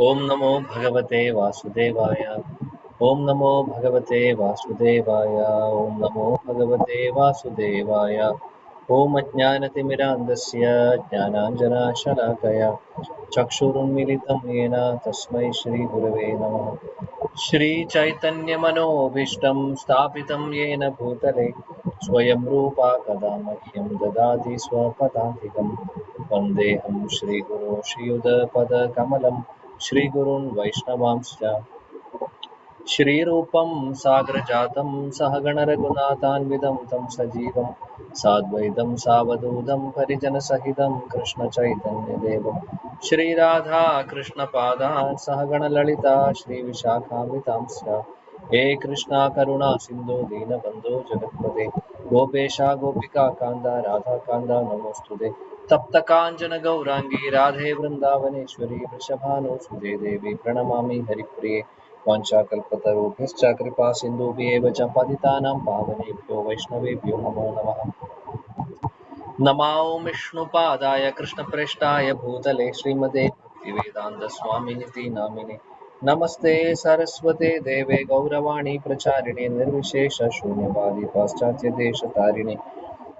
ओम नमो भगवते वासुदेवाय। ओम नमो भगवते वासुदेवाय। ओम नमो भगवते वासुदेवाय। ओम अज्ञानतिमिरान्धस्य ज्ञानाञ्जनाशलाकया चक्षुरुन्मिलितं येन तस्मै श्रीगुरवे नमः। श्रीचैतन्यमनोभीष्टं स्थापितं येन भूतले। स्वयं रूपा कदा मह्यं ददाति स्वपदान्तिकं। वन्देऽहं श्रीगुरो श्रीयुधपदकमलम् श्रीगुरून् वैष्णवांश्च। श्रीरूपं सागरजातं सहगणरघुनाथान्वितं तं सजीवं। साद्वैतं सावधूतं परिजनसहितं कृष्णचैतन्यदेवं। श्रीराधा कृष्णपादान् सहगणललिता श्रीविशाखामृतांश्च। हे कृष्णा करुणा सिन्धु दीनबन्धो जगत्पते। गोपेशा गोपिका कान्दा राधाकान्दा नमोऽस्तुते तप्तकाञ्चन गौराङ्गी राधे वृन्दावनेश्वरी वृषभानुसुते देवी प्रणमामि हरिप्रिये वाञ्छाकल्पतरुभ्यश्च कृपा सिन्धुभ्येव च पतितानां पावनेभ्यो वैष्णवेभ्यो नमो नमः। नमो विष्णुपादाय कृष्णप्रेष्ठाय भूतले श्रीमते भक्तिवेदान्तस्वामिनिति नामिने नमस्ते सरस्वते देवे गौरवाणी प्रचारिणे निर्विशेष शून्यवादी पाश्चात्यदेशतारिणे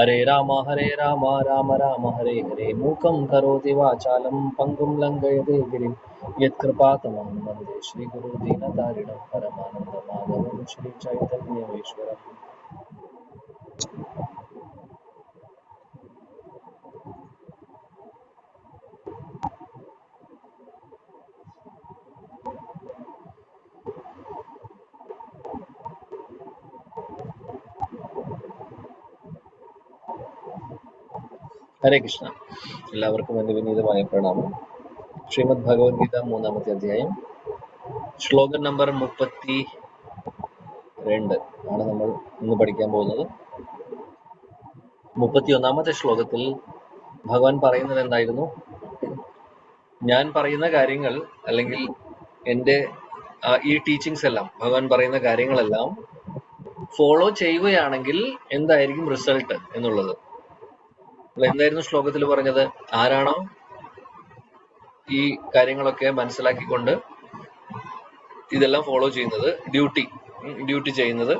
हरे राम हरे राम राम राम, हरे हरे। मूकं करोति वाचालं पङ्गुं लङ्घयते गिरिं। यत्कृपातमं वंदे श्रीगुरुदीनतारिणं परमानन्दमाधवं श्रीचैतन्यमेश्वरम् ഹരേ കൃഷ്ണ. എല്ലാവർക്കും എന്റെ വിനീതമായ പ്രണാമം. ശ്രീമദ് ഭഗവത്ഗീത മൂന്നാമത്തെ അധ്യായം. ശ്ലോകം നമ്പർ മുപ്പത്തി രണ്ട് ആണ് നമ്മൾ ഇന്ന് പഠിക്കാൻ പോകുന്നത്. മുപ്പത്തി ഒന്നാമത്തെ ശ്ലോകത്തിൽ ഭഗവാൻ പറയുന്നത് എന്തായിരുന്നു? ഞാൻ പറയുന്ന കാര്യങ്ങൾ അല്ലെങ്കിൽ എന്റെ ഈ ടീച്ചിങ്സ് എല്ലാം ഭഗവാൻ പറയുന്ന കാര്യങ്ങളെല്ലാം ഫോളോ ചെയ്യുകയാണെങ്കിൽ എന്തായിരിക്കും റിസൾട്ട് എന്നുള്ളത്. എന്തായിരുന്നു ശ്ലോകത്തിൽ പറഞ്ഞത്? ആരാണോ ഈ കാര്യങ്ങളൊക്കെ മനസ്സിലാക്കിക്കൊണ്ട് ഇതെല്ലാം ഫോളോ ചെയ്യുന്നത് ഡ്യൂട്ടി ഡ്യൂട്ടി ചെയ്യുന്നത്.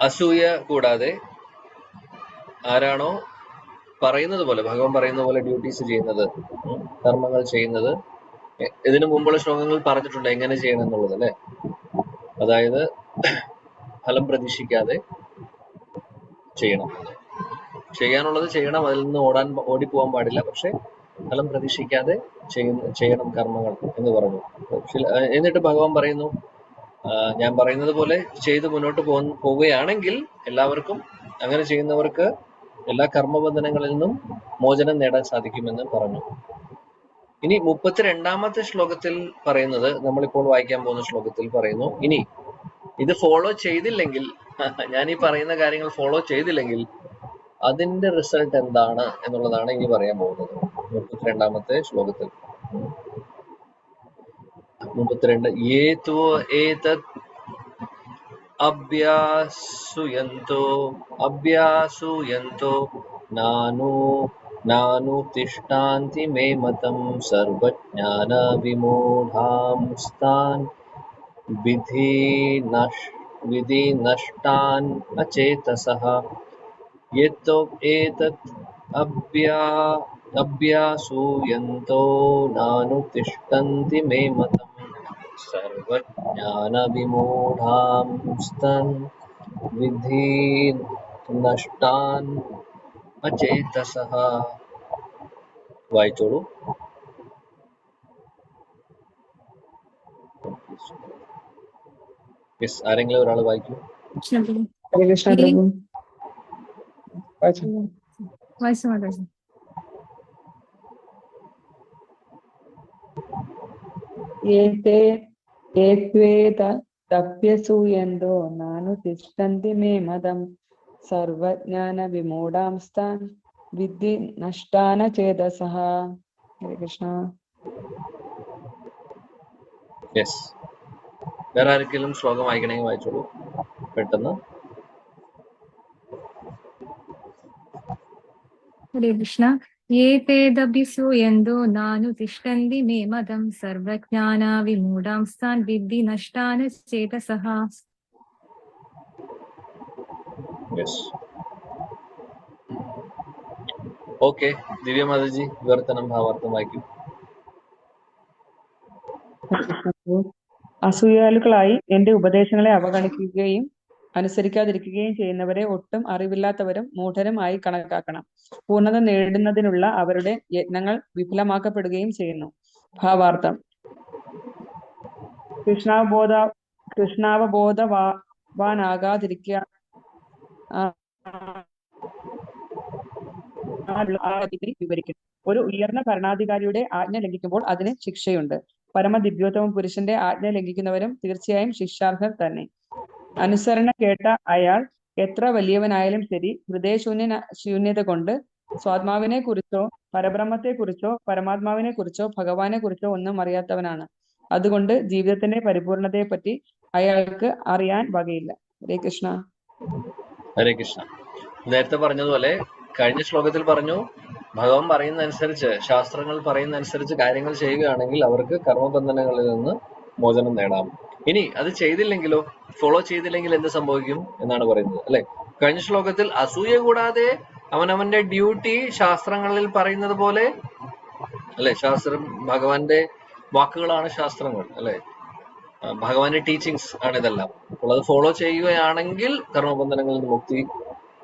അസൂയ കൂടാതെ ആരാണോ പറയുന്നത് പോലെ ഭഗവാൻ പറയുന്ന പോലെ ഡ്യൂട്ടീസ് ചെയ്യുന്നത് കർമ്മങ്ങൾ ചെയ്യുന്നത് ഇതിനു മുമ്പുള്ള ശ്ലോകങ്ങൾ പറഞ്ഞിട്ടുണ്ട് എങ്ങനെ ചെയ്യണം എന്നുള്ളത് അല്ലെ? അതായത് ഫലം പ്രതീക്ഷിക്കാതെ ചെയ്യണം. ചെയ്യാനുള്ളത് ചെയ്യണം. അതിൽ നിന്ന് ഓടാൻ ഓടിപ്പോവാൻ പാടില്ല. പക്ഷെ ഫലം പ്രതീക്ഷിക്കാതെ ചെയ്യുന്ന ചെയ്യണം കർമ്മങ്ങൾ എന്ന് പറഞ്ഞു എന്നിട്ട് ഭഗവാൻ പറയുന്നു ഞാൻ പറയുന്നത് പോലെ ചെയ്ത് മുന്നോട്ട് പോ പോവുകയാണെങ്കിൽ എല്ലാവർക്കും അങ്ങനെ ചെയ്യുന്നവർക്ക് എല്ലാ കർമ്മബന്ധനങ്ങളിൽ നിന്നും മോചനം നേടാൻ സാധിക്കുമെന്ന് പറഞ്ഞു. ഇനി മുപ്പത്തിരണ്ടാമത്തെ ശ്ലോകത്തിൽ പറയുന്നത് നമ്മളിപ്പോൾ വായിക്കാൻ പോകുന്ന ശ്ലോകത്തിൽ പറയുന്നു ഇനി ഇത് ഫോളോ ചെയ്തില്ലെങ്കിൽ ഞാൻ ഈ പറയുന്ന കാര്യങ്ങൾ ഫോളോ ചെയ്തില്ലെങ്കിൽ അതിന്റെ റിസൾട്ട് എന്താണ് എന്നുള്ളതാണ് ഇനി പറയാൻ പോകുന്നത്. മുപ്പത്തിരണ്ടാമത്തെ ശ്ലോകത്തിൽ. മുപ്പത്തിരണ്ട് ഏതോ അഭ്യാസുയന്തോ അഭ്യാസുയന്തോ विधि नष्टान् अचेतसः यद्येतत् अभ्या अभ्यासूयन्तो नानुतिष्ठन्ति मे मतं सर्वज्ञानविमूढांस्तन् विधि नष्टान् अचेतसः वायुचोडु യെസ് ആരെങ്കിലും ഒരാൾ വായിക്കൂ കൃഷ്ണ പ്രഭു ഹരേ കൃഷ്ണ ഇനി- പ്രഭു വായിച്ചു. വായിച്ചു മാതാജി ഏതേ ഏത്വേത തപ്യസൂയന്തോ നാനു തിഷ്ടന്തി മേ മതം സർവജ്ഞാന വിമൂഢാംസ്താൻ വിദ്ധി നഷ്ടാന ചേതസഃ ഹരേ കൃഷ്ണ യെസ് വേറെ ആർക്കെങ്കിലും ശ്ലോകം വായിക്കണമെങ്കിൽ വായിച്ചോളൂ. പെട്ടെന്ന്. ഹരേ കൃഷ്ണ ോ. നാനു തിഷ്ടന്തി മേ മതം സർവജ്ഞാന വിമൂഢാംസ്താൻ വിദ്ധി നഷ്ടാന ചേതസഹ. യെസ് ഓക്കെ ദിവ്യ മാതാജി വിവർത്തനം ഭാവാർത്ഥം വായിക്കും. അസൂയാലുക്കളായി എന്റെ ഉപദേശങ്ങളെ അവഗണിക്കുകയും അനുസരിക്കാതിരിക്കുകയും ചെയ്യുന്നവരെ ഒട്ടും അറിവില്ലാത്തവരും മൂഢരും ആയി കണക്കാക്കണം പൂർണത നേടുന്നതിനുള്ള അവരുടെ യത്നങ്ങൾ വിഫലമാക്കപ്പെടുകയും ചെയ്യുന്നു ഭാവാർത്ഥം കൃഷ്ണാവബോധ വിവരിക്കുന്നു ഒരു ഉയർന്ന ഭരണാധികാരിയുടെ ആജ്ഞ ലംഘിക്കുമ്പോൾ അതിന് ശിക്ഷയുണ്ട് പരമദിവ്യോത്തമ പുരുഷന്റെ ആജ്ഞ ലംഘിക്കുന്നവരും തീർച്ചയായും ശിക്ഷാർഹർ തന്നെ. അനുസരണ കേട്ട അയാൾ എത്ര വലിയവനായാലും ശരി ഹൃദയശൂന്യ ശൂന്യത കൊണ്ട് സ്വാത്മാവിനെ കുറിച്ചോ പരബ്രഹ്മത്തെ കുറിച്ചോ പരമാത്മാവിനെ കുറിച്ചോ ഭഗവാനെ കുറിച്ചോ ഒന്നും അറിയാത്തവനാണ്. അതുകൊണ്ട് ജീവിതത്തിന്റെ പരിപൂർണതയെ പറ്റി അയാൾക്ക് അറിയാൻ വകയില്ല. ഹരേ കൃഷ്ണ. ഹരേ കൃഷ്ണ. നേരത്തെ പറഞ്ഞതുപോലെ കഴിഞ്ഞ ശ്ലോകത്തിൽ പറഞ്ഞു ഭഗവാൻ പറയുന്ന അനുസരിച്ച് ശാസ്ത്രങ്ങൾ പറയുന്ന അനുസരിച്ച് കാര്യങ്ങൾ ചെയ്യുകയാണെങ്കിൽ അവർക്ക് കർമ്മബന്ധനങ്ങളിൽ നിന്ന് മോചനം നേടാം. ഇനി അത് ചെയ്തില്ലെങ്കിലോ ഫോളോ ചെയ്തില്ലെങ്കിൽ എന്ത് സംഭവിക്കും എന്നാണ് പറയുന്നത് അല്ലെ? കഴിഞ്ഞ ശ്ലോകത്തിൽ അസൂയ കൂടാതെ അവനവന്റെ ഡ്യൂട്ടി ശാസ്ത്രങ്ങളിൽ പറയുന്നത് പോലെ അല്ലെ? ശാസ്ത്രം ഭഗവാന്റെ വാക്കുകളാണ് ശാസ്ത്രങ്ങൾ അല്ലെ? ഭഗവാന്റെ ടീച്ചിങ്സ് ആണ് ഇതെല്ലാം. അപ്പോൾ അത് ഫോളോ ചെയ്യുകയാണെങ്കിൽ കർമ്മബന്ധനങ്ങളിൽ മുക്തി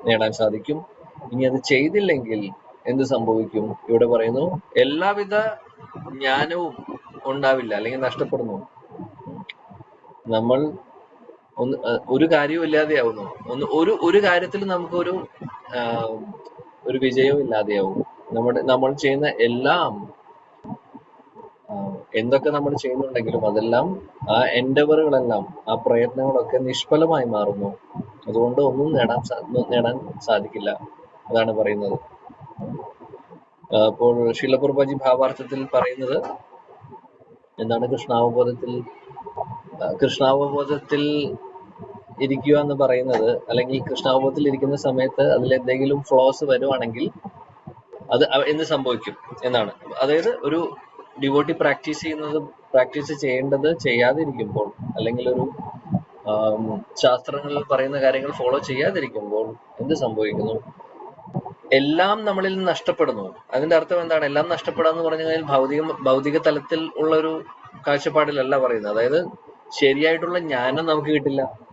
നേടാൻ സാധിക്കും. ഇനി അത് ചെയ്തില്ലെങ്കിൽ എന്ത് സംഭവിക്കും? ഇവിടെ പറയുന്നു എല്ലാവിധ ജ്ഞാനവും ഉണ്ടാവില്ല അല്ലെങ്കിൽ നഷ്ടപ്പെടുന്നു. നമ്മൾ ഒന്ന് ഒരു കാര്യവും ഇല്ലാതെയാവുന്നു. ഒന്ന് ഒരു ഒരു കാര്യത്തിൽ നമുക്കൊരു ഒരു വിജയവും ഇല്ലാതെയാവും. നമ്മുടെ നമ്മൾ ചെയ്യുന്ന എല്ലാം എന്തൊക്കെ നമ്മൾ ചെയ്യുന്നുണ്ടെങ്കിലും അതെല്ലാം ആ എൻഡവറുകളെല്ലാം ആ പ്രയത്നങ്ങളൊക്കെ നിഷ്ഫലമായി മാറുന്നു. അതുകൊണ്ട് ഒന്നും നേടാൻ നേടാൻ സാധിക്കില്ല അതാണ് പറയുന്നത്. അപ്പോൾ ശിലപ്രഭാജി ഭാവാർത്ഥത്തിൽ പറയുന്നത് എന്താണ്? കൃഷ്ണാവബോധത്തിൽ കൃഷ്ണാവബോധത്തിൽ ഇരിക്കുക എന്ന് പറയുന്നത് അല്ലെങ്കിൽ കൃഷ്ണാവബോധത്തിൽ ഇരിക്കുന്ന സമയത്ത് അതിൽ എന്തെങ്കിലും ഫ്ലോസ് വരുവാണെങ്കിൽ അത് എന്ത് സംഭവിക്കും എന്നാണ്. അതായത് ഒരു ഡിവോട്ടി പ്രാക്ടീസ് ചെയ്യുന്നത് പ്രാക്ടീസ് ചെയ്യേണ്ടത് ചെയ്യാതിരിക്കുമ്പോൾ അല്ലെങ്കിൽ ഒരു ശാസ്ത്രങ്ങളിൽ പറയുന്ന കാര്യങ്ങൾ ഫോളോ ചെയ്യാതിരിക്കുമ്പോൾ എന്ത് സംഭവിക്കുന്നു? എല്ലാം നമ്മളിൽ നിന്ന് നഷ്ടപ്പെടുന്നു. അതിന്റെ അർത്ഥം എന്താണ്? എല്ലാം നഷ്ടപ്പെടാന്ന് പറഞ്ഞു കഴിഞ്ഞാൽ ഭൗതിക ഭൗതിക തലത്തിൽ ഉള്ള ഒരു കാഴ്ചപ്പാടിലല്ല പറയുന്നത്. അതായത് ശരിയായിട്ടുള്ള ജ്ഞാനം നമുക്ക് കിട്ടില്ല.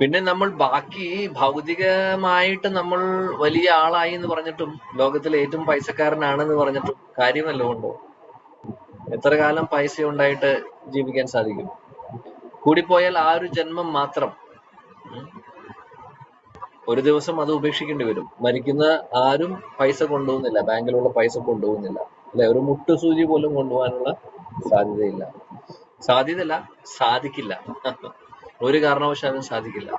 പിന്നെ നമ്മൾ ബാക്കി ഭൗതികമായിട്ട് നമ്മൾ വലിയ ആളായി എന്ന് പറഞ്ഞിട്ടും ലോകത്തിലെ ഏറ്റവും പൈസക്കാരനാണെന്ന് പറഞ്ഞിട്ടും കാര്യമല്ല ഉണ്ടോ എത്ര കാലം പൈസ ഉണ്ടായിട്ട് ജീവിക്കാൻ സാധിക്കും? കൂടിപ്പോയാൽ ആ ഒരു ജന്മം മാത്രം. ഒരു ദിവസം അത് ഉപേക്ഷിക്കേണ്ടി വരും. മരിക്കുന്ന ആരും പൈസ കൊണ്ടുപോകുന്നില്ല. ബാങ്കിലുള്ള പൈസ കൊണ്ടുപോകുന്നില്ല. അല്ലെ? ഒരു മുട്ടുസൂചി പോലും കൊണ്ടുപോകാനുള്ള സാധ്യതയില്ല. സാധ്യതയല്ല സാധിക്കില്ല. ഒരു കാരണവശാലും സാധിക്കില്ല.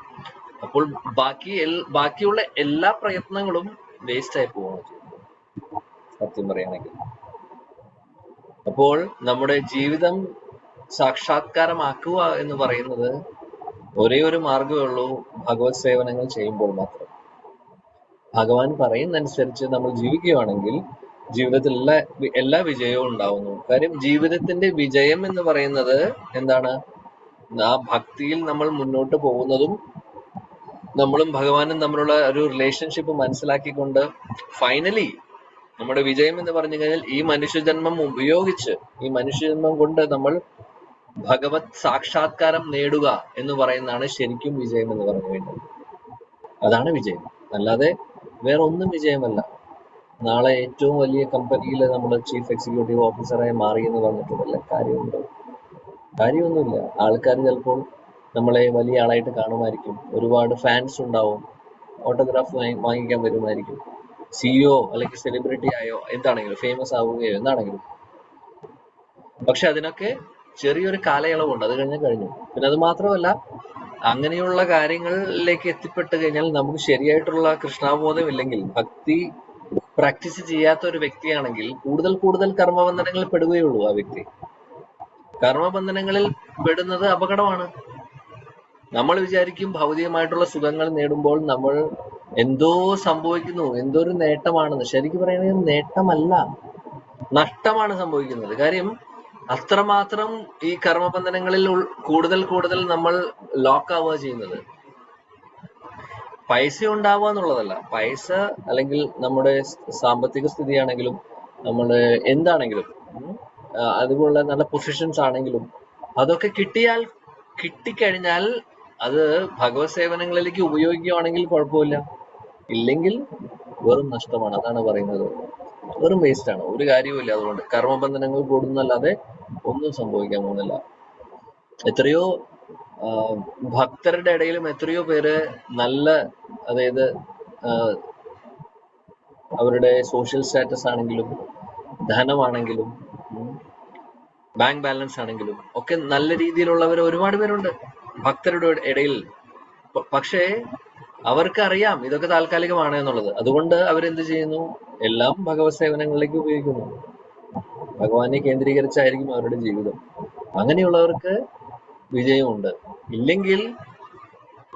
അപ്പോൾ ബാക്കി ബാക്കിയുള്ള എല്ലാ പ്രയത്നങ്ങളും വേസ്റ്റ് ആയി പോവാണ് ചെയ്യുന്നത്. സത്യം പറയുകയാണെങ്കിൽ. അപ്പോൾ നമ്മുടെ ജീവിതം സാക്ഷാത്കാരമാക്കുക എന്ന് പറയുന്നത് ഒരേ ഒരു മാർഗമേ ഉള്ളൂ ഭഗവത് സേവനങ്ങൾ ചെയ്യുമ്പോൾ മാത്രം. ഭഗവാൻ പറയുന്നതനുസരിച്ച് നമ്മൾ ജീവിക്കുകയാണെങ്കിൽ ജീവിതത്തിൽ എല്ലാ എല്ലാ വിജയവും ഉണ്ടാവുന്നു. കാര്യം ജീവിതത്തിന്റെ വിജയം എന്ന് പറയുന്നത് എന്താണ്? ആ ഭക്തിയിൽ നമ്മൾ മുന്നോട്ട് പോകുന്നതും നമ്മളും ഭഗവാനും തമ്മിലുള്ള ഒരു റിലേഷൻഷിപ്പ് മനസ്സിലാക്കിക്കൊണ്ട് ഫൈനലി നമ്മുടെ വിജയം എന്ന് പറഞ്ഞു കഴിഞ്ഞാൽ ഈ മനുഷ്യജന്മം ഉപയോഗിച്ച് ഈ മനുഷ്യജന്മം കൊണ്ട് നമ്മൾ ഭഗവത് സാക്ഷാത്കാരം നേടുക എന്ന് പറയുന്നതാണ് ശരിക്കും വിജയം എന്ന് പറഞ്ഞു കഴിഞ്ഞാൽ അതാണ് വിജയം. അല്ലാതെ വേറെ ഒന്നും വിജയമല്ല. നാളെ ഏറ്റവും വലിയ കമ്പനിയിൽ നമ്മൾ ചീഫ് എക്സിക്യൂട്ടീവ് ഓഫീസറായി മാറി എന്ന് പറഞ്ഞിട്ട് കാര്യമുണ്ടോ. കാര്യമൊന്നുമില്ല. ആൾക്കാർ ചിലപ്പോൾ നമ്മളെ വലിയ ആളായിട്ട് കാണുമായിരിക്കും. ഒരുപാട് ഫാൻസ് ഉണ്ടാവും. ഓട്ടോഗ്രാഫ് വാങ്ങിക്കാൻ വരുമായിരിക്കും. സിഇഒ അല്ലെങ്കിൽ സെലിബ്രിറ്റി ആയോ എന്താണെങ്കിലും ഫേമസ് ആവുകയോ എന്താണെങ്കിലും. പക്ഷെ അതിനൊക്കെ ചെറിയൊരു കാലയളവുണ്ട്. അത് കഴിഞ്ഞാൽ കഴിഞ്ഞു. പിന്നെ അത് മാത്രമല്ല അങ്ങനെയുള്ള കാര്യങ്ങളിലേക്ക് എത്തിപ്പെട്ട് കഴിഞ്ഞാൽ നമുക്ക് ശരിയായിട്ടുള്ള കൃഷ്ണാബോധം ഇല്ലെങ്കിൽ ഭക്തി പ്രാക്ടീസ് ചെയ്യാത്ത ഒരു വ്യക്തിയാണെങ്കിൽ കൂടുതൽ കൂടുതൽ കർമ്മബന്ധനങ്ങളിൽ പെടുകയുള്ളൂ ആ വ്യക്തി. കർമ്മബന്ധനങ്ങളിൽ പെടുന്നത് അപകടമാണ്. നമ്മൾ വിചാരിക്കും ഭൗതികമായിട്ടുള്ള സുഖങ്ങൾ നേടുമ്പോൾ നമ്മൾ എന്തോ സംഭവിക്കുന്നു എന്തോ ഒരു നേട്ടമാണെന്ന്. ശരിക്കും പറയുന്നത് നേട്ടമല്ല നഷ്ടമാണ് സംഭവിക്കുന്നത്. കാര്യം അത്രമാത്രം ഈ കർമ്മബന്ധനങ്ങളിൽ കൂടുതൽ കൂടുതൽ നമ്മൾ ലോക്ക് ആവുക ചെയ്യുന്നത്. പൈസ ഉണ്ടാവുക എന്നുള്ളതല്ല. പൈസ അല്ലെങ്കിൽ നമ്മുടെ സാമ്പത്തിക സ്ഥിതിയാണെങ്കിലും നമ്മുടെ എന്താണെങ്കിലും അതുപോലെ നല്ല പൊസിഷൻസ് ആണെങ്കിലും അതൊക്കെ കിട്ടിയാൽ കിട്ടിക്കഴിഞ്ഞാൽ അത് ഭഗവത് സേവനങ്ങളിലേക്ക് ഉപയോഗിക്കുകയാണെങ്കിൽ കുഴപ്പമില്ല. ഇല്ലെങ്കിൽ വെറും നഷ്ടമാണ്. അതാണ് പറയുന്നത്. വെറും വേസ്റ്റ് ആണ്. ഒരു കാര്യവുമില്ല അതുകൊണ്ട്. കർമ്മബന്ധനങ്ങൾ കൂടുന്നല്ലാതെ ഒന്നും സംഭവിക്കാൻ പോകുന്നില്ല. എത്രയോ ഭക്തരുടെ ഇടയിലും എത്രയോ പേര് നല്ല അതായത് അവരുടെ സോഷ്യൽ സ്റ്റാറ്റസ് ആണെങ്കിലും ധനമാണെങ്കിലും ബാങ്ക് ബാലൻസ് ആണെങ്കിലും ഒക്കെ നല്ല രീതിയിലുള്ളവർ ഒരുപാട് പേരുണ്ട് ഭക്തരുടെ ഇടയിൽ. പക്ഷേ അവർക്കറിയാം ഇതൊക്കെ താൽക്കാലികമാണ് എന്നുള്ളത്. അതുകൊണ്ട് അവരെന്ത് ചെയ്യുന്നു? എല്ലാം ഭഗവത് സേവനങ്ങളിലേക്ക് ഉപയോഗിക്കുന്നു. ഭഗവാനെ കേന്ദ്രീകരിച്ചായിരിക്കും അവരുടെ ജീവിതം. അങ്ങനെയുള്ളവർക്ക് വിജയമുണ്ട്. ഇല്ലെങ്കിൽ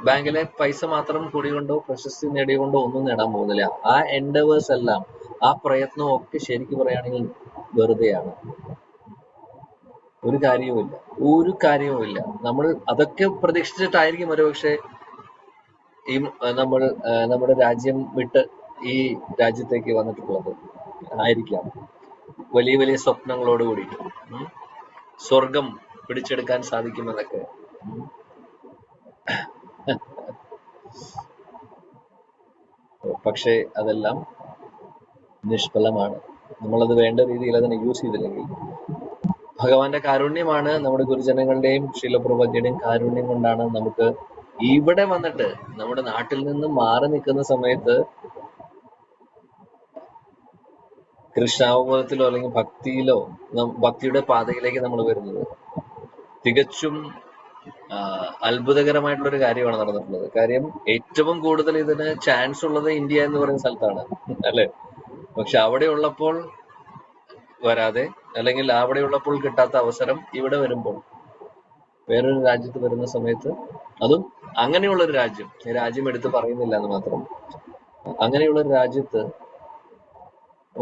ബാങ്കിലെ പൈസ മാത്രം കൂടികൊണ്ടോ പ്രശസ്തി നേടിക്കൊണ്ടോ ഒന്നും നേടാൻ പോകുന്നില്ല. ആ എൻഡവേഴ്സ് എല്ലാം ആ പ്രയത്നം ഒക്കെ ശരിക്കും പറയുകയാണെങ്കിൽ വെറുതെയാണ്. ഒരു കാര്യവുമില്ല ഒരു കാര്യവുമില്ല നമ്മൾ അതൊക്കെ പ്രതീക്ഷിച്ചിട്ടായിരിക്കും ഒരുപക്ഷെ ഈ നമ്മൾ നമ്മുടെ രാജ്യം വിട്ട് ഈ രാജ്യത്തേക്ക് വന്നിട്ടുള്ളത് ആയിരിക്കാം. വലിയ വലിയ സ്വപ്നങ്ങളോട് കൂടിയിട്ട്. സ്വർഗം പിടിച്ചെടുക്കാൻ സാധിക്കുമെന്നൊക്കെ. പക്ഷേ അതെല്ലാം നിഷ്ഫലമാണ്. നമ്മളത് വേണ്ട രീതിയിൽ അതിനെ യൂസ് ചെയ്തില്ലെങ്കിൽ ഭഗവാന്റെ കാരുണ്യമാണ് നമ്മുടെ ഗുരുജനങ്ങളുടെയും ശീലപ്രഭുജിയുടെയും കാരുണ്യം കൊണ്ടാണ് നമുക്ക് ഇവിടെ വന്നിട്ട് നമ്മുടെ നാട്ടിൽ നിന്ന് മാറി നിൽക്കുന്ന സമയത്ത് കൃഷ്ണാവബോധത്തിലോ അല്ലെങ്കിൽ ഭക്തിയിലോ ഭക്തിയുടെ പാതയിലേക്ക് നമ്മൾ വരുന്നത്. തികച്ചും അത്ഭുതകരമായിട്ടുള്ള ഒരു കാര്യമാണ് നടന്നിട്ടുള്ളത്. കാര്യം ഏറ്റവും കൂടുതൽ ഇതിന് ചാൻസ് ഉള്ളത് ഇന്ത്യ എന്ന് പറയുന്ന സ്ഥലത്താണ് അല്ലെ? പക്ഷെ അവിടെ ഉള്ളപ്പോൾ വരാതെ അല്ലെങ്കിൽ അവിടെ ഉള്ളപ്പോൾ കിട്ടാത്ത അവസരം ഇവിടെ വരുമ്പോൾ വേറൊരു രാജ്യത്ത് വരുന്ന സമയത്ത് അതും അങ്ങനെയുള്ള ഒരു രാജ്യം രാജ്യം എടുത്ത് പറയുന്നില്ല എന്ന് മാത്രം. അങ്ങനെയുള്ള ഒരു രാജ്യത്ത്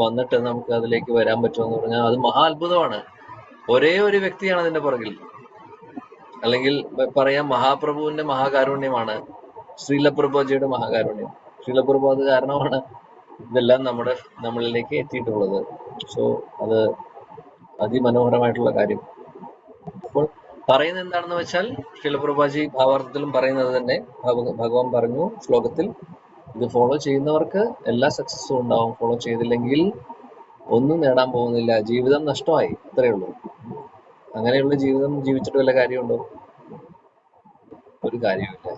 വന്നിട്ട് നമുക്ക് അതിലേക്ക് വരാൻ പറ്റുമെന്ന് പറഞ്ഞാൽ അത് മഹാ അത്ഭുതമാണ്. ഒരേ ഒരു വ്യക്തിയാണ് അതിന്റെ പുറകിൽ. അല്ലെങ്കിൽ പറയാ മഹാപ്രഭുവിന്റെ മഹാകാരുണ്യമാണ് ശ്രീലപ്രഭുജിയുടെ മഹാകാരുണ്യം. ശ്രീലപ്രഭു അത് കാരണമാണ് ഇതെല്ലാം നമ്മുടെ നമ്മളിലേക്ക് എത്തിയിട്ടുള്ളത്. സോ അത് അതിമനോഹരമായിട്ടുള്ള കാര്യം. അപ്പോൾ പറയുന്നത് എന്താണെന്ന് വെച്ചാൽ ശിലപ്രഭാജി ഭാവാർത്ഥത്തിലും പറയുന്നത് തന്നെ ഭഗവാൻ പറഞ്ഞു ശ്ലോകത്തിൽ ഇത് ഫോളോ ചെയ്യുന്നവർക്ക് എല്ലാ സക്സസ്സും ഉണ്ടാവും. ഫോളോ ചെയ്തില്ലെങ്കിൽ ഒന്നും നേടാൻ പോകുന്നില്ല. ജീവിതം നഷ്ടമായി. അത്രയേ ഉള്ളൂ. അങ്ങനെയുള്ള ജീവിതം ജീവിച്ചിട്ട് വല്ല കാര്യമുണ്ടോ? ഒരു കാര്യമില്ല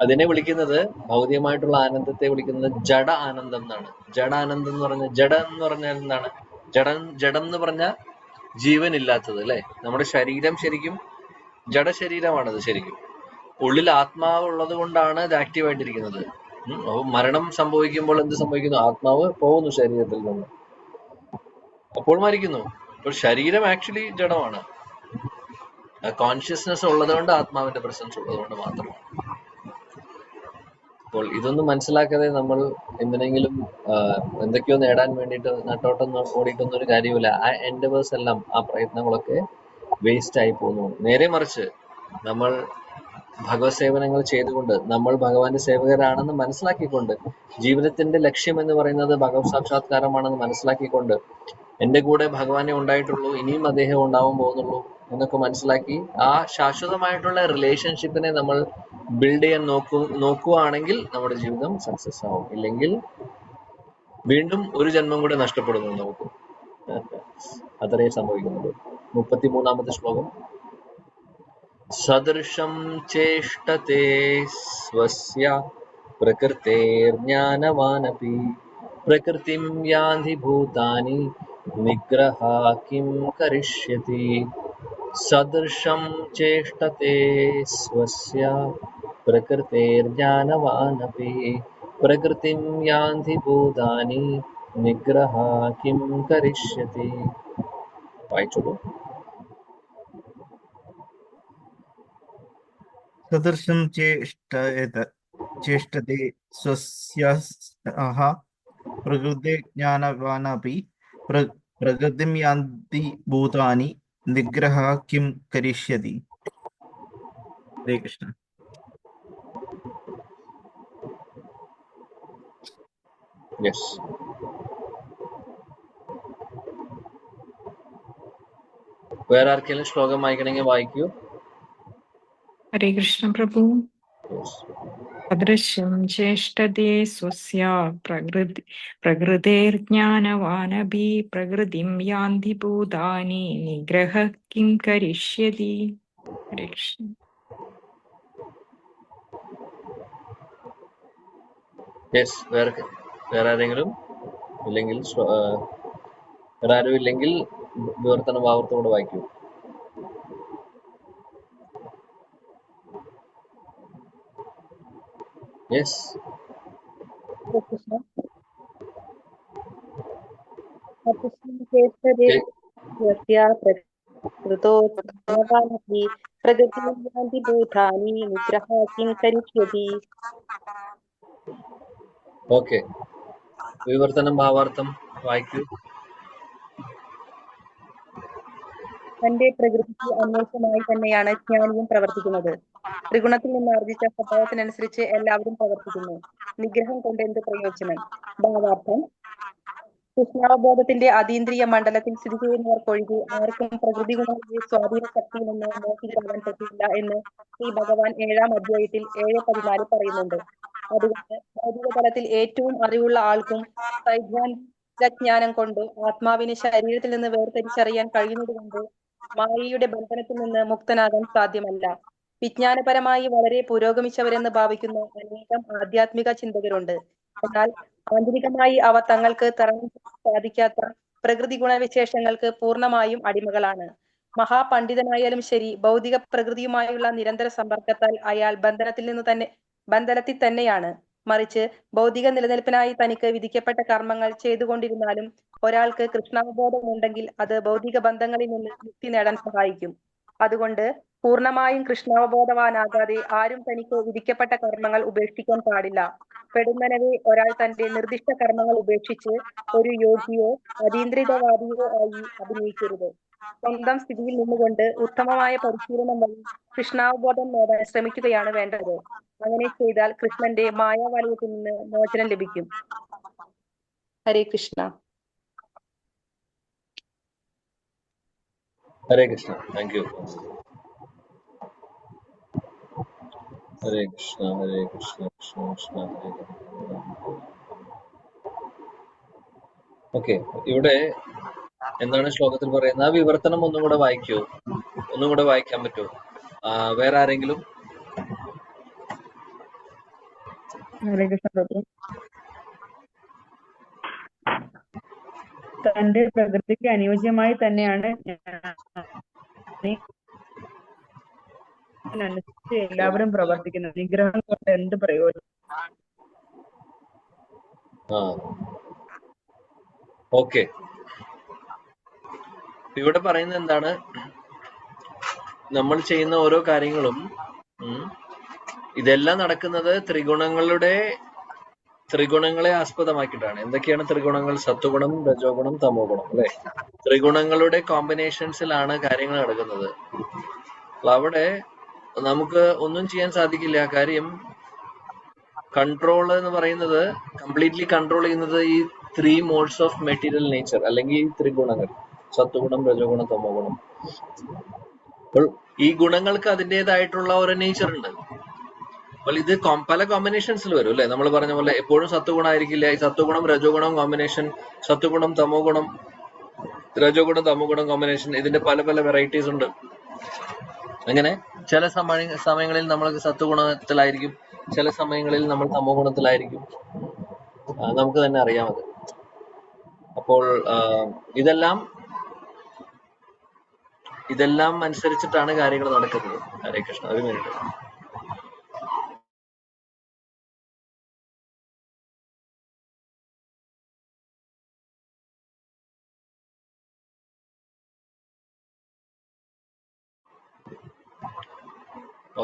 അതിനെ വിളിക്കുന്നത് ഭൗതികമായിട്ടുള്ള ആനന്ദത്തെ വിളിക്കുന്നത് ജഡ ആനന്ദം എന്നാണ്. ജഡ ആനന്ദം എന്ന് പറഞ്ഞ ജഡ എന്ന് പറഞ്ഞാൽ എന്താണ്? ജഡം ജഡം എന്ന് പറഞ്ഞാൽ ജീവനില്ലാത്തത് അല്ലെ? നമ്മുടെ ശരീരം ശരിക്കും ജഡ ശരീരമാണത് ശരിക്കും. ഉള്ളിൽ ആത്മാവ് ഉള്ളത് കൊണ്ടാണ് ഇത് ആക്റ്റീവ് ആയിട്ടിരിക്കുന്നത്. ഉം. അപ്പൊ മരണം സംഭവിക്കുമ്പോൾ എന്ത് സംഭവിക്കുന്നു? ആത്മാവ് പോകുന്നു ശരീരത്തിൽ നിന്ന്. അപ്പോൾ മരിക്കുന്നു. അപ്പോൾ ശരീരം ആക്ച്വലി ജഡമാണ്. കോൺഷ്യസ്നെസ് ഉള്ളത് കൊണ്ട് ആത്മാവിന്റെ പ്രസൻസ് ഉള്ളതുകൊണ്ട് മാത്രമാണ്. അപ്പോൾ ഇതൊന്നും മനസ്സിലാക്കാതെ നമ്മൾ എന്തിനെങ്കിലും എന്തൊക്കെയോ നേടാൻ വേണ്ടിയിട്ട് നട്ടോട്ടം ഓടിയിട്ടൊന്നും ഒരു കാര്യമില്ല ആ എൻഡവേഴ്സ് എല്ലാം ആ പ്രയത്നങ്ങളൊക്കെ വേസ്റ്റ് ആയി പോകുന്നു. നേരെ മറിച്ച് നമ്മൾ ഭഗവത് സേവനങ്ങൾ ചെയ്തുകൊണ്ട് നമ്മൾ ഭഗവാന്റെ സേവകരാണെന്ന് മനസ്സിലാക്കിക്കൊണ്ട് ജീവിതത്തിന്റെ ലക്ഷ്യം എന്ന് പറയുന്നത് ഭഗവത് സാക്ഷാത്കാരമാണെന്ന് മനസ്സിലാക്കിക്കൊണ്ട് എന്റെ കൂടെ ഭഗവാനെ ഉണ്ടായിട്ടുള്ളൂ ഇനിയും അദ്ദേഹം ഉണ്ടാവാൻ പോകുന്നുള്ളൂ എന്നൊക്കെ മനസ്സിലാക്കി ആ ശാശ്വതമായിട്ടുള്ള റിലേഷൻഷിപ്പിനെ നമ്മൾ ബിൽഡ് ചെയ്യാൻ നോക്കു നോക്കുകയാണെങ്കിൽ നമ്മുടെ ജീവിതം സക്സസ് ആവും. ഇല്ലെങ്കിൽ വീണ്ടും ഒരു ജന്മം കൂടെ നഷ്ടപ്പെടുന്നു നമുക്ക്. അത്രേ സംഭവിക്കുന്നുള്ളൂ. മുപ്പത്തിമൂന്നാമത്തെ ശ്ലോകം. सदृशं चेष्टते स्वस्य प्रकृतेर्ज्ञानवानपि। प्रकृतिं यान्धि भूतानि निग्रहा किं करिष्यति? सदृशं चेष्टते स्वस्य प्रकृतेर्ज्ञानवानपि। प्रकृतिं यान्ति भूतानि निग्रहा किं करिष्यति? वायुः सदृश चेष्ट चेष्टते स्वस्याः प्रकृते ज्ञानवानपि प्र, प्रकृतिं यान्ति भूतानि, निग्रहः किं करिष्यति? हरे Krishna. Yes. where are kailash ഹരേ കൃഷ്ണ പ്രഭു അദൃശ്യം ചേഷ്ടതേ സ്വസ്യ പ്രകൃതി പ്രകൃതേർജ്ഞാനവാനപി പ്രകൃതിം യാന്തി ഭൂതാനി നിഗ്രഹ കിം കരിഷ്യതി ഹരേ കൃഷ്ണ യെസ് വേറെ വേറെ ആരെങ്കിലും? ഇല്ലെങ്കിൽ വേറെ ആരും ഇല്ലെങ്കിൽ വിവർത്തനം ആവർത്തോടെ വായിക്കൂ. യെസ് കൃഷ്ണ ചേഷ്ടതേ സ്വസ്യ പ്രകൃതോ ജ്ഞാനവാനപി പ്രകൃതിം യാന്തി ഭൂതാനി നിഗ്രഹ കിം കരിഷ്യതി ഓക്കെ വിവർത്തനം ഭാവാർത്ഥം വായിക്കൂ തന്റെ പ്രകൃതിക്ക് അന്വേഷണമായി തന്നെയാണ് ജ്ഞാനിയും പ്രവർത്തിക്കുന്നത്. ത്രിഗുണത്തിൽ നിന്ന് ആർജിച്ച സ്വഭാവത്തിനനുസരിച്ച് എല്ലാവരും പ്രവർത്തിക്കുന്നു. നിഗ്രഹം കൊണ്ട് എന്ത് പ്രയോജനം? ഭാവാർത്ഥം. കൃഷ്ണാവബോധത്തിന്റെ അതീന്ദ്രിയ മണ്ഡലത്തിൽ സ്ഥിതി ചെയ്യുന്നവർക്കൊഴികെ ആർക്കും പ്രകൃതി ഗുണങ്ങളുടെ സ്വാധീന ശക്തിയിൽ നിന്ന് മോചിതരാകാൻ പറ്റില്ല എന്ന് ശ്രീ ഭഗവാൻ ഏഴാം അധ്യായത്തിൽ ഏഴ് പതിനാല് പറയുന്നുണ്ട്. അതുകൊണ്ട് ഭൗതിക തലത്തിൽ ഏറ്റവും അറിവുള്ള ആൾക്കും സൈദ്ധാന്തിക ജ്ഞാനം കൊണ്ട് ആത്മാവിനെ ശരീരത്തിൽ നിന്ന് വേർതിരിച്ചറിയാൻ കഴിയുന്നത് കൊണ്ട് മായയുടെ ബന്ധനത്തിൽ നിന്ന് മുക്തനാകാൻ സാധ്യമല്ല. വിജ്ഞാനപരമായി വളരെ പുരോഗമിച്ചവരെന്ന് ഭാവിക്കുന്ന അനേകം ആധ്യാത്മിക ചിന്തകരുണ്ട്. എന്നാൽ ആന്തരികമായി അവ തങ്ങൾക്ക് തരണം സാധിക്കാത്ത പ്രകൃതി ഗുണവിശേഷങ്ങൾക്ക് പൂർണമായും അടിമകളാണ്. മഹാപണ്ഡിതനായാലും ശരി ഭൗതിക പ്രകൃതിയുമായുള്ള നിരന്തര സമ്പർക്കത്താൽ അയാൾ ബന്ധനത്തിൽ നിന്ന് തന്നെ ബന്ധനത്തിൽ തന്നെയാണ്. മറിച്ച് ഭൗതിക നിലനിൽപ്പിനായി തനിക്ക് വിധിക്കപ്പെട്ട കർമ്മങ്ങൾ ചെയ്തുകൊണ്ടിരുന്നാലും ഒരാൾക്ക് കൃഷ്ണാവബോധം ഉണ്ടെങ്കിൽ അത് ഭൗതിക ബന്ധങ്ങളിൽ നിന്ന് മുക്തി നേടാൻ സഹായിക്കും. അതുകൊണ്ട് പൂർണമായും കൃഷ്ണാവബോധവാനാകാതെ ആരും തനിക്ക് വിധിക്കപ്പെട്ട കർമ്മങ്ങൾ ഉപേക്ഷിക്കാൻ പാടില്ല. പെടുന്നനവേ ഒരാൾ തന്റെ നിർദ്ദിഷ്ട കർമ്മങ്ങൾ ഉപേക്ഷിച്ച് ഒരു യോഗിയോ അതീന്ദ്രിതവാദിയോ ആയി അഭിനയിക്കരുത്. സ്വന്തം സ്ഥിതിയിൽ നിന്നുകൊണ്ട് ഉത്തമമായ പരിശീലനം വഴി കൃഷ്ണാവബോധം നേടാൻ ശ്രമിക്കുകയാണ് വേണ്ടത്. അങ്ങനെ ചെയ്താൽ കൃഷ്ണന്റെ മായാവലയത്തിൽ നിന്ന് മോചനം ലഭിക്കും. Hare Krishna. Hare Krishna. Thank you Hare Krishna Hare Krishna Krishna Krishna Hare okay ഇവിടെ എന്താണ് ശ്ലോകത്തിൽ പറയുന്നത്. ആ വിവർത്തനം ഒന്നും കൂടെ വായിക്കോ. ഒന്നും കൂടെ വായിക്കാൻ പറ്റുമോ വേറെ ആരെങ്കിലും? തന്റെ പ്രകൃതിക്ക് അനുയോജ്യമായി തന്നെയാണ് അനുസരിച്ച് എല്ലാവരും പ്രവർത്തിക്കുന്നത്. നിഗ്രഹം കൊണ്ട് എന്ത് പ്രയോജനം? ഓക്കെ. ഇവിടെ പറയുന്നത് എന്താണ്? നമ്മൾ ചെയ്യുന്ന ഓരോ കാര്യങ്ങളും ഇതെല്ലാം നടക്കുന്നത് ത്രിഗുണങ്ങളുടെ ത്രിഗുണങ്ങളെ ആസ്പദമാക്കിയിട്ടാണ്. എന്തൊക്കെയാണ് ത്രിഗുണങ്ങൾ? സത്വഗുണം രജോഗുണം തമോ ഗുണം അല്ലെ? ത്രിഗുണങ്ങളുടെ കോമ്പിനേഷൻസിലാണ് കാര്യങ്ങൾ നടക്കുന്നത്. അവിടെ നമുക്ക് ഒന്നും ചെയ്യാൻ സാധിക്കില്ല. കാര്യം കൺട്രോൾ എന്ന് പറയുന്നത് കംപ്ലീറ്റ്ലി കൺട്രോൾ ചെയ്യുന്നത് ഈ three modes of material nature അല്ലെങ്കിൽ ത്രിഗുണങ്ങൾ. സത്വഗുണം രജോഗുണം തമോ ഗുണം അപ്പോൾ ഈ ഗുണങ്ങൾക്ക് അതിന്റെതായിട്ടുള്ള ഒരു നേച്ചർ ഉണ്ട്. അപ്പോൾ ഇത് പല കോമ്പിനേഷൻസിൽ വരും അല്ലെ? നമ്മൾ പറഞ്ഞ പോലെ എപ്പോഴും സത്വഗുണമായിരിക്കില്ല ഈ സത്വഗുണം രജോഗുണം കോമ്പിനേഷൻ സത്വഗുണം തമോ ഗുണം രജോഗുണം തമോ ഗുണം കോമ്പിനേഷൻ ഇതിന്റെ പല പല വെറൈറ്റീസ് ഉണ്ട്. അങ്ങനെ ചില സമയ സമയങ്ങളിൽ നമ്മൾ സത്വഗുണത്തിലായിരിക്കും ചില സമയങ്ങളിൽ നമ്മൾ തമോ ഗുണത്തിലായിരിക്കും നമുക്ക് തന്നെ അറിയാം അത്. അപ്പോൾ ഇതെല്ലാം ഇതെല്ലാം അനുസരിച്ചിട്ടാണ് കാര്യങ്ങൾ നടക്കുന്നത്. ഹരേ കൃഷ്ണ. ഒരു മിനിറ്റ്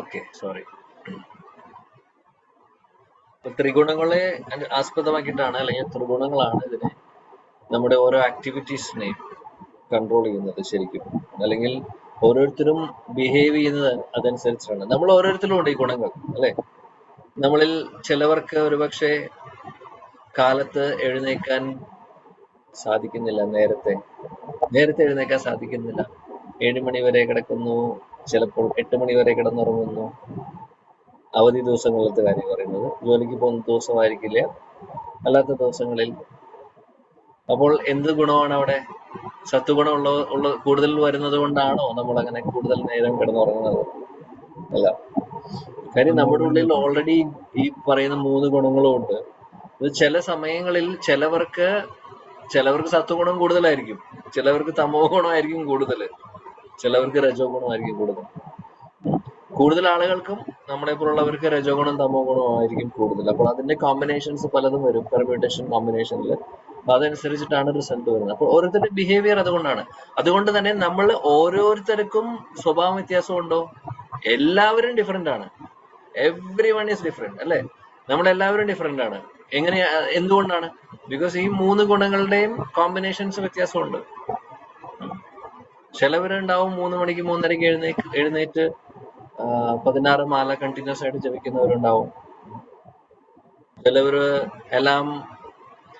ഓക്കെ സോറി ത്രിഗുണങ്ങളെ ആസ്പദമാക്കിയിട്ടാണ് അല്ലെങ്കിൽ ത്രിഗുണങ്ങളാണ് ഇതിനെ നമ്മുടെ ഓരോ ആക്ടിവിറ്റീസിനെയും കൺട്രോൾ ചെയ്യുന്നത് ശരിക്കും. അല്ലെങ്കിൽ ഓരോരുത്തരും ബിഹേവ് ചെയ്യുന്നത് അതനുസരിച്ചാണ്. നമ്മൾ ഓരോരുത്തരും ഉണ്ട് ഈ ഗുണങ്ങൾ അല്ലെ? നമ്മളിൽ ചിലവർക്ക് ഒരുപക്ഷെ കാലത്ത് എഴുന്നേക്കാൻ സാധിക്കുന്നില്ല നേരത്തെ. നേരത്തെ എഴുന്നേക്കാൻ സാധിക്കുന്നില്ല. ഏഴ് മണി വരെ കിടക്കുന്നു ചിലപ്പോൾ എട്ട് മണി വരെ കിടന്നുറങ്ങുന്നു. അവധി ദിവസങ്ങളിലത്തെ കാര്യം പറയുന്നത്. ജോലിക്ക് പോകുന്ന ദിവസമായിരിക്കില്ല. അല്ലാത്ത ദിവസങ്ങളിൽ അപ്പോൾ എന്ത് ഗുണമാണ് അവിടെ? സത്വഗുണം ഉള്ള ഉള്ള കൂടുതൽ വരുന്നത് കൊണ്ടാണോ നമ്മൾ അങ്ങനെ കൂടുതൽ നേരം കിടന്നുറങ്ങുന്നത്? അല്ല. കാര്യം നമ്മുടെ ഉള്ളിൽ ഓൾറെഡി ഈ പറയുന്ന മൂന്ന് ഗുണങ്ങളും ഉണ്ട്. ചില സമയങ്ങളിൽ ചിലവർക്ക് ചിലവർക്ക് സത്വഗുണം കൂടുതലായിരിക്കും. ചിലവർക്ക് തമോ ഗുണമായിരിക്കും കൂടുതൽ. ചിലവർക്ക് രജോ ഗുണമായിരിക്കും കൂടുതൽ. കൂടുതൽ ആളുകൾക്കും നമ്മളെ പോലുള്ളവർക്ക് രജോ ഗുണം തമോ ഗുണമായിരിക്കും കൂടുതൽ. അപ്പോൾ അതിന്റെ കോമ്പിനേഷൻസ് പലതും വരും. പെർമ്യൂട്ടേഷൻ കോമ്പിനേഷനിൽ അതനുസരിച്ചിട്ടാണ് റിസൾട്ട് വരുന്നത്. അപ്പോൾ ഓരോരുത്തരുടെ ബിഹേവിയർ അതുകൊണ്ടാണ്. അതുകൊണ്ട് തന്നെ നമ്മൾ ഓരോരുത്തർക്കും സ്വഭാവം വ്യത്യാസം ഉണ്ടോ? എല്ലാവരും ഡിഫറെന്റ് ആണ്. എവ്രി വൺ ഈസ് ഡിഫറെന്റ് അല്ലെ? നമ്മളെല്ലാവരും ഡിഫറെന്റ് ആണ്. എങ്ങനെയാ എന്തുകൊണ്ടാണ്? ബിക്കോസ് ഈ മൂന്ന് ഗുണങ്ങളുടെയും കോമ്പിനേഷൻസ് വ്യത്യാസമുണ്ട്. ചിലവരുണ്ടാവും മൂന്ന് മണിക്ക് മൂന്നരയ്ക്ക് എഴുന്നേ എഴുന്നേറ്റ് പതിനാറ് മാല കണ്ടിന്യൂസ് ആയിട്ട് ജപിക്കുന്നവരുണ്ടാവും. ചിലവര് എല്ലാം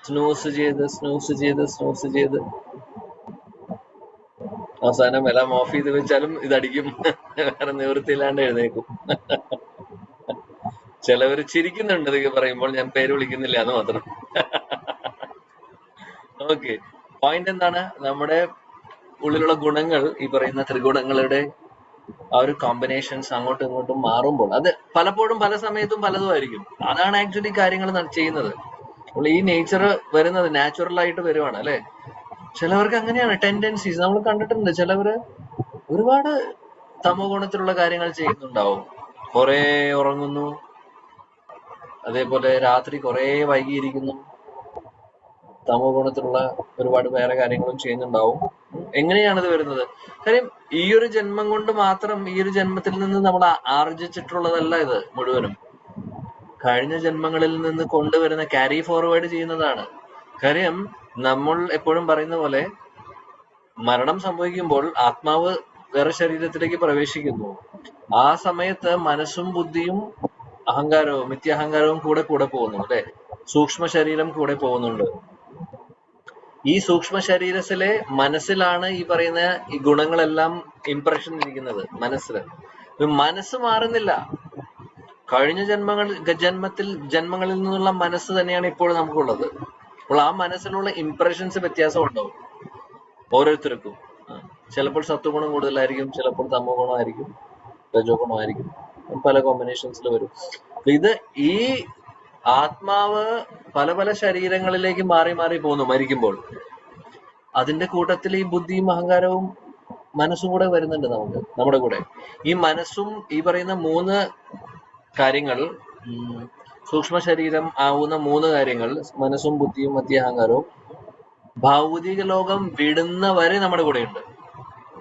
സ്നൂസ് ചെയ്ത് സ്നൂസ് ചെയ്ത് സ്നൂസ് ചെയ്ത്. അവസാനം എല്ലാം ഓഫ് ചെയ്ത് വെച്ചാലും ഇതടിക്കും. വേറെ നിവൃത്തിയില്ലാണ്ട് എഴുന്നേക്കും. ചിലവർ ചിരിക്കുന്നുണ്ട് ഇതൊക്കെ പറയുമ്പോൾ ഞാൻ പേര് വിളിക്കുന്നില്ല അത് മാത്രം. ഓക്കെ പോയിന്റ് എന്താണ്? നമ്മുടെ ഉള്ളിലുള്ള ഗുണങ്ങൾ ഈ പറയുന്ന ത്രിഗുണങ്ങളുടെ ആ ഒരു കോമ്പിനേഷൻസ് അങ്ങോട്ടും ഇങ്ങോട്ടും മാറുമ്പോൾ അത് പലപ്പോഴും പല സമയത്തും പലതുമായിരിക്കും അതാണ് ആക്ച്വലി കാര്യങ്ങൾ ചെയ്യുന്നത്. അപ്പോൾ ഈ നേച്ചർ വരുന്നത് നാച്ചുറൽ ആയിട്ട് വരുവാണ് അല്ലെ? ചിലവർക്ക് അങ്ങനെയാണ് ടെൻഡൻസീസ് നമ്മൾ കണ്ടിട്ടുണ്ട് ചിലവര് ഒരുപാട് തമോ ഗുണത്തിലുള്ള കാര്യങ്ങൾ ചെയ്യുന്നുണ്ടാവും. കുറെ ഉറങ്ങുന്നു അതേപോലെ രാത്രി കുറെ വൈകിയിരിക്കുന്നു. തമോ ഗുണത്തിലുള്ള ഒരുപാട് വേറെ കാര്യങ്ങളും ചെയ്യുന്നുണ്ടാവും. എങ്ങനെയാണ് ഇത് വരുന്നത്? കാര്യം ഈ ഒരു ജന്മം കൊണ്ട് മാത്രം ഈ ഒരു ജന്മത്തിൽ നിന്ന് നമ്മൾ ആർജിച്ചിട്ടുള്ളതല്ല ഇത് മുഴുവനും. കഴിഞ്ഞ ജന്മങ്ങളിൽ നിന്ന് കൊണ്ടുവരുന്ന ക്യാരി ഫോർവേഡ് ചെയ്യുന്നതാണ്. കാര്യം നമ്മൾ എപ്പോഴും പറയുന്ന പോലെ മരണം സംഭവിക്കുമ്പോൾ ആത്മാവ് വേറെ ശരീരത്തിലേക്ക് പ്രവേശിക്കുന്നു. ആ സമയത്ത് മനസ്സും ബുദ്ധിയും അഹങ്കാരവും മിഥ്യാഹങ്കാരവും കൂടെ കൂടെ പോകുന്നു അല്ലെ? സൂക്ഷ്മ ശരീരം കൂടെ പോകുന്നുണ്ട്. ഈ സൂക്ഷ്മ ശരീരത്തിലെ മനസ്സിലാണ് ഈ പറയുന്ന ഈ ഗുണങ്ങളെല്ലാം ഇംപ്രഷൻ ഇരിക്കുന്നത് മനസ്സിൽ മനസ്സ് മാറുന്നില്ല. കഴിഞ്ഞ ജന്മങ്ങൾ ജന്മത്തിൽ ജന്മങ്ങളിൽ നിന്നുള്ള മനസ്സ് തന്നെയാണ് ഇപ്പോൾ നമുക്കുള്ളത്. അപ്പോൾ ആ മനസ്സിലുള്ള ഇംപ്രഷൻസ് വ്യത്യാസം ഉണ്ടാവും ഓരോരുത്തർക്കും ചിലപ്പോൾ സത്വഗുണം കൂടുതലായിരിക്കും ചിലപ്പോൾ തമോ ഗുണമായിരിക്കും രജോ ഗുണമായിരിക്കും പല കോമ്പിനേഷൻസിൽ വരും. ഇത് ഈ ആത്മാവ് പല പല ശരീരങ്ങളിലേക്ക് മാറി മാറി പോകുന്നു മരിക്കുമ്പോൾ. അതിന്റെ കൂട്ടത്തിൽ ഈ ബുദ്ധിയും അഹങ്കാരവും മനസ്സും കൂടെ വരുന്നുണ്ട് നമുക്ക് നമ്മുടെ കൂടെ. ഈ മനസ്സും ഈ പറയുന്ന മൂന്ന് കാര്യങ്ങൾ സൂക്ഷ്മ ശരീരം ആവുന്ന മൂന്ന് കാര്യങ്ങൾ മനസ്സും ബുദ്ധിയും മധ്യാഹങ്കാരവും ഭൗതിക ലോകം വിടുന്ന വരെ നമ്മുടെ കൂടെയുണ്ട്.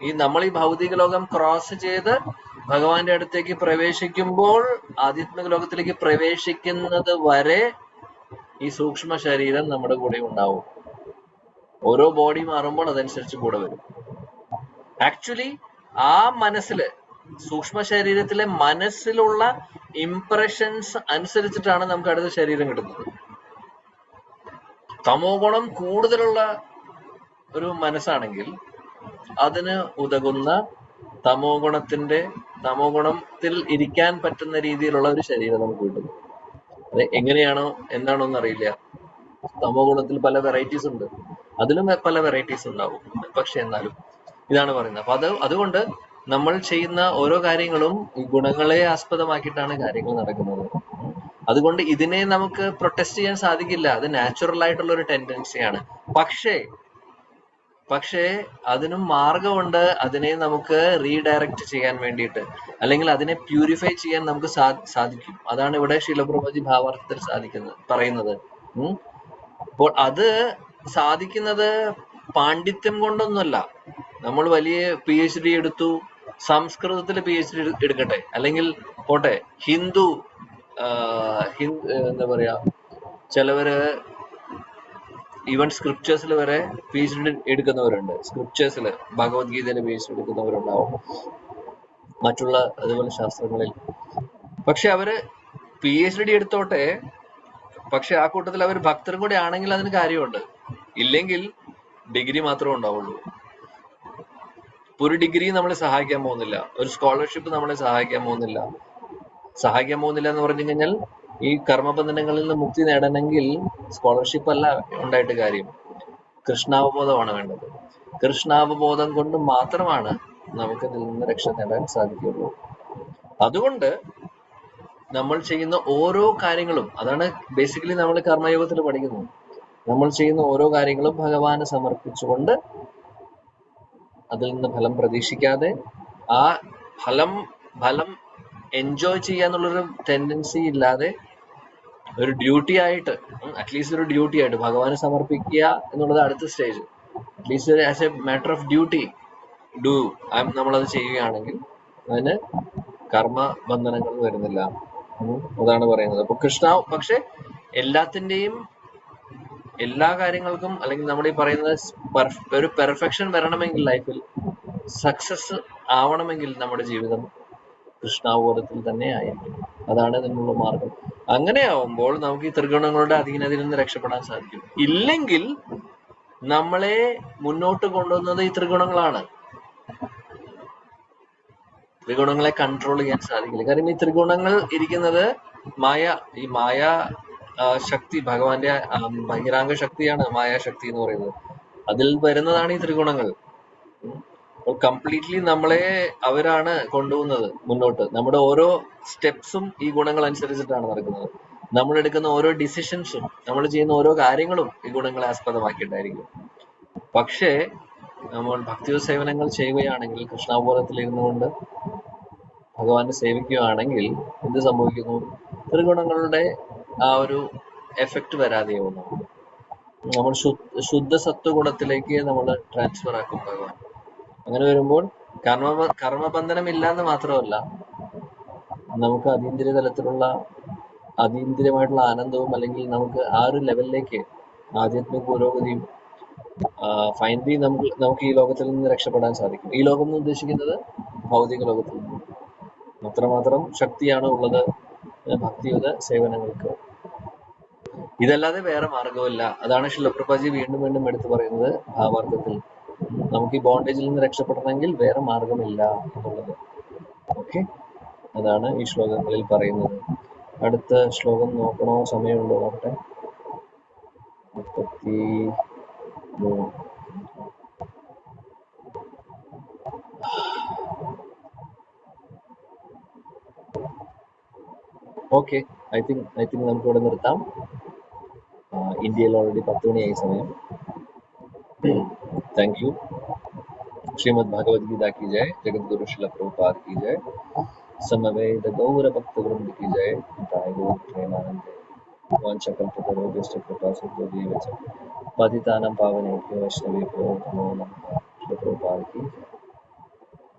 ഈ നമ്മൾ ഈ ഭൗതിക ലോകം ക്രോസ് ചെയ്ത് ഭഗവാന്റെ അടുത്തേക്ക് പ്രവേശിക്കുമ്പോൾ ആധ്യാത്മിക ലോകത്തിലേക്ക് പ്രവേശിക്കുന്നത് വരെ ഈ സൂക്ഷ്മ ശരീരം നമ്മുടെ കൂടെ ഉണ്ടാവും. ഓരോ ബോഡി മാറുമ്പോൾ അതനുസരിച്ച് കൂടെ വരും. ആക്ച്വലി ആ മനസ്സിൽ സൂക്ഷ്മ ശരീരത്തിലെ മനസ്സിലുള്ള ഇംപ്രഷൻസ് അനുസരിച്ചിട്ടാണ് നമുക്ക് അടുത്ത ശരീരം കിട്ടുന്നത്. തമോ ഗുണം കൂടുതലുള്ള ഒരു മനസ്സാണെങ്കിൽ അതിന് ഉതകുന്ന തമോ ഗുണത്തിന്റെ തമോ ഗുണത്തിൽ ഇരിക്കാൻ പറ്റുന്ന രീതിയിലുള്ള ഒരു ശരീരം നമുക്ക് കിട്ടുന്നു. അത് എങ്ങനെയാണോ എന്താണോ എന്നറിയില്ല. തമോ ഗുണത്തിൽ പല വെറൈറ്റീസ് ഉണ്ട്. അതിലും പല വെറൈറ്റീസ് ഉണ്ടാവും. പക്ഷെ എന്നാലും ഇതാണ് പറയുന്നത്. അപ്പൊ അത് അതുകൊണ്ട് നമ്മൾ ചെയ്യുന്ന ഓരോ കാര്യങ്ങളും ഗുണങ്ങളെ ആസ്പദമാക്കിയിട്ടാണ് കാര്യങ്ങൾ നടക്കുന്നത്. അതുകൊണ്ട് ഇതിനെ നമുക്ക് പ്രൊട്ടസ്റ്റ് ചെയ്യാൻ സാധിക്കില്ല. അത് നാച്ചുറൽ ആയിട്ടുള്ള ഒരു ടെൻഡൻസിയാണ് പക്ഷേ പക്ഷേ അതിനും മാർഗമുണ്ട് അതിനെ നമുക്ക് റീഡയറക്റ്റ് ചെയ്യാൻ വേണ്ടിയിട്ട്. അല്ലെങ്കിൽ അതിനെ പ്യൂരിഫൈ ചെയ്യാൻ നമുക്ക് സാധിക്കും. അതാണ് ഇവിടെ ശീലപ്രഭുജി ഭാവാർത്ഥത്തിൽ സാധിക്കുന്നത് പറയുന്നത്. അപ്പോൾ അത് സാധിക്കുന്നത് പാണ്ഡിത്യം കൊണ്ടൊന്നുമല്ല. നമ്മൾ വലിയ പി എച്ച് ഡി എടുത്തു. സംസ്കൃതത്തിൽ പി എച്ച് ഡി എടുക്കട്ടെ. അല്ലെങ്കിൽ പോട്ടെ ഹിന്ദു എന്താ പറയാ ചിലവര് ഈവൻ സ്ക്രിപ്റ്റേഴ്സിൽ വരെ പി എച്ച് ഡി എടുക്കുന്നവരുണ്ട്. സ്ക്രിപ്റ്റേഴ്സിൽ ഭഗവത്ഗീതയിൽ പി എച്ച് ഡി എടുക്കുന്നവരുണ്ടാവും. മറ്റുള്ള അതുപോലെ ശാസ്ത്രങ്ങളിൽ. പക്ഷെ അവർ പി എച്ച് ഡി എടുത്തോട്ടെ പക്ഷെ ആ കൂട്ടത്തിൽ അവർ ഭക്തരും കൂടി ആണെങ്കിൽ അതിന് കാര്യമുണ്ട്. ഇല്ലെങ്കിൽ ഡിഗ്രി മാത്രമേ ഉണ്ടാവുള്ളൂ. ഒരു ഡിഗ്രി നമ്മളെ സഹായിക്കാൻ പോകുന്നില്ല. ഒരു സ്കോളർഷിപ്പ് നമ്മളെ സഹായിക്കാൻ പോകുന്നില്ല. സഹായിക്കാൻ പോകുന്നില്ല എന്ന് പറഞ്ഞു കഴിഞ്ഞാൽ ഈ കർമ്മബന്ധനങ്ങളിൽ നിന്ന് മുക്തി നേടണമെങ്കിൽ സ്കോളർഷിപ്പ് അല്ല ഉണ്ടായിട്ട് കാര്യം. കൃഷ്ണാവബോധമാണ് വേണ്ടത്. കൃഷ്ണാവബോധം കൊണ്ട് മാത്രമാണ് നമുക്ക് ഇതിൽ നിന്ന് രക്ഷ നേടാൻ സാധിക്കുകയുള്ളൂ. അതുകൊണ്ട് നമ്മൾ ചെയ്യുന്ന ഓരോ കാര്യങ്ങളും അതാണ് ബേസിക്കലി നമ്മൾ കർമ്മയോഗത്തിൽ പഠിക്കുന്നത്. നമ്മൾ ചെയ്യുന്ന ഓരോ കാര്യങ്ങളും ഭഗവാന് സമർപ്പിച്ചുകൊണ്ട് അതിൽ നിന്ന് ഫലം പ്രതീക്ഷിക്കാതെ ആ ഫലം ഫലം എൻജോയ് ചെയ്യാന്നുള്ളൊരു ടെൻഡൻസി ഇല്ലാതെ ഒരു ഡ്യൂട്ടി ആയിട്ട് അറ്റ്ലീസ്റ്റ് ഒരു ഡ്യൂട്ടി ആയിട്ട് ഭഗവാനെ സമർപ്പിക്കുക എന്നുള്ളത് അടുത്ത stage at least as a matter of duty do നമ്മളത് ചെയ്യുകയാണെങ്കിൽ അതിന് കർമ്മ ബന്ധനങ്ങൾ വരുന്നില്ല. അതാണ് പറയുന്നത് അപ്പൊ കൃഷ്ണ പക്ഷെ എല്ലാത്തിന്റെയും എല്ലാ കാര്യങ്ങൾക്കും അല്ലെങ്കിൽ നമ്മൾ ഈ പറയുന്നത് ഒരു പെർഫെക്ഷൻ വരണമെങ്കിൽ ലൈഫിൽ സക്സസ് ആവണമെങ്കിൽ നമ്മുടെ ജീവിതം കൃഷ്ണാവബോധത്തിൽ തന്നെ ആയിരിക്കും അതാണ് അതിനുള്ള മാർഗം. അങ്ങനെ ആവുമ്പോൾ നമുക്ക് ഈ ത്രിഗുണങ്ങളുടെ അധീനതയിൽ നിന്ന് രക്ഷപ്പെടാൻ സാധിക്കും. ഇല്ലെങ്കിൽ നമ്മളെ മുന്നോട്ട് കൊണ്ടുവന്നത് ഈ ത്രിഗുണങ്ങളാണ് ത്രിഗുണങ്ങളെ കൺട്രോൾ ചെയ്യാൻ സാധിക്കില്ല. കാരണം ഈ ത്രിഗുണങ്ങൾ ഇരിക്കുന്നത് മായ ഈ മായ ശക്തി ഭഗവാന്റെ ബഹിരാംഗ ശക്തിയാണ് മായാശക്തി എന്ന് പറയുന്നത്. അതിൽ വരുന്നതാണ് ഈ ത്രിഗുണങ്ങൾ കംപ്ലീറ്റ്ലി നമ്മളെ അവരാണ് കൊണ്ടുപോകുന്നത് മുന്നോട്ട്. നമ്മുടെ ഓരോ സ്റ്റെപ്സും ഈ ഗുണങ്ങൾ അനുസരിച്ചിട്ടാണ് നടക്കുന്നത്. നമ്മൾ എടുക്കുന്ന ഓരോ ഡിസിഷൻസും നമ്മൾ ചെയ്യുന്ന ഓരോ കാര്യങ്ങളും ഈ ഗുണങ്ങളെ ആസ്പദമാക്കിയിട്ടായിരിക്കും. പക്ഷേ നമ്മൾ ഭക്തിയോ സേവനങ്ങൾ ചെയ്യുകയാണെങ്കിൽ കൃഷ്ണാപൂരത്തിൽ ഇരുന്നുകൊണ്ട് ഭഗവാനെ സേവിക്കുകയാണെങ്കിൽ എന്ത് സംഭവിക്കുന്നു? ത്രിഗുണങ്ങളുടെ ആ ഒരു എഫക്റ്റ് വരാതെയാവും നമ്മൾ ശുദ്ധ സത്വഗുണത്തിലേക്ക് നമ്മൾ ട്രാൻസ്ഫർ ആക്കും ഭഗവാൻ. അങ്ങനെ വരുമ്പോൾ കർമ്മ കർമ്മബന്ധനം ഇല്ലാന്ന് മാത്രമല്ല നമുക്ക് അതീന്ദ്രിയ തലത്തിലുള്ള അതീന്ദ്രിയമായിട്ടുള്ള ആനന്ദവും അല്ലെങ്കിൽ നമുക്ക് ആ ഒരു ലെവലിലേക്ക് ആധ്യാത്മിക പുരോഗതിയും ഫൈനലി നമുക്ക് നമുക്ക് ഈ ലോകത്തിൽ നിന്ന് രക്ഷപ്പെടാൻ സാധിക്കും. ഈ ലോകം എന്ന് ഉദ്ദേശിക്കുന്നത് ഭൗതിക ലോകത്തിൽ നിന്ന് അത്രമാത്രം ശക്തിയാണ് ഉള്ളത് ഭക്തിയുടെ സേവനങ്ങൾക്ക്. ഇതല്ലാതെ വേറെ മാർഗമില്ല അതാണ് ശിലപ്രഭാജി വീണ്ടും വീണ്ടും എടുത്തു പറയുന്നത് ഭാവാർത്ഥത്തിൽ നമുക്ക് ഈ ബോണ്ടേജിൽ നിന്ന് രക്ഷപ്പെടണമെങ്കിൽ വേറെ മാർഗമില്ല എന്നുള്ളത്. ഓക്കെ അതാണ് ഈ ശ്ലോകങ്ങളിൽ പറയുന്നത്. അടുത്ത ശ്ലോകം നോക്കണോ? സമയമുണ്ടോ? നോക്കട്ടെ. മുപ്പത്തി okay I think I think നമുക്ക് ഇവിടെ നിർത്താം. ഇന്ത്യയിൽ ഓൾറെഡി പത്ത് മണിയായി സമയം थैंक यू श्रीमद् भगवद गीता की जय जगत गुरु शिल प्रभुपाद की जय समवेद गौर भक्त वृंद की जय निताय गौर प्रेमानंद वांछकल्पतरोगश्च कृपा सिद्धोदीव च पतितानां पावनेभ्यो वैष्णवेभ्यो नमो नमः शिल प्रभुपाद की जय